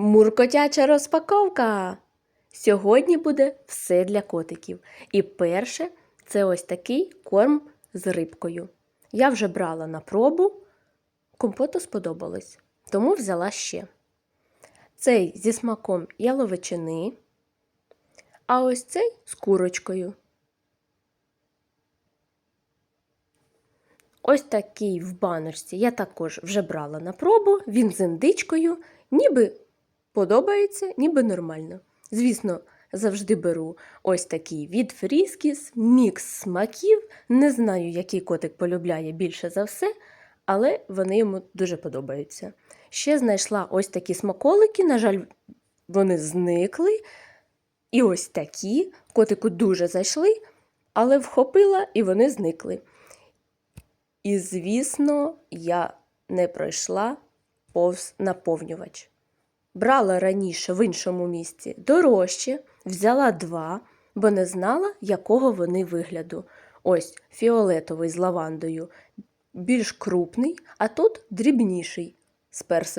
Муркотяча розпаковка! Сьогодні буде все для котиків. І перше це ось такий корм з рибкою. Я вже брала на пробу, компоту сподобалось, тому взяла ще. Цей зі смаком яловичини, а ось цей з курочкою. Ось такий в баночці я також вже брала на пробу, він з індичкою, ніби подобається, ніби нормально. Звісно, завжди беру ось такий від Фріскіс, мікс смаків. Не знаю, який котик полюбляє більше за все, але вони йому дуже подобаються. Ще знайшла ось такі смаколики, на жаль, вони зникли. І ось такі котику дуже зайшли, але вхопила і вони зникли. І, звісно, я не пройшла повз наповнювач. Брала раніше в іншому місці дорожче, взяла два, бо не знала, якого вони вигляду. Ось фіолетовий з лавандою, більш крупний, а тут дрібніший з персиком.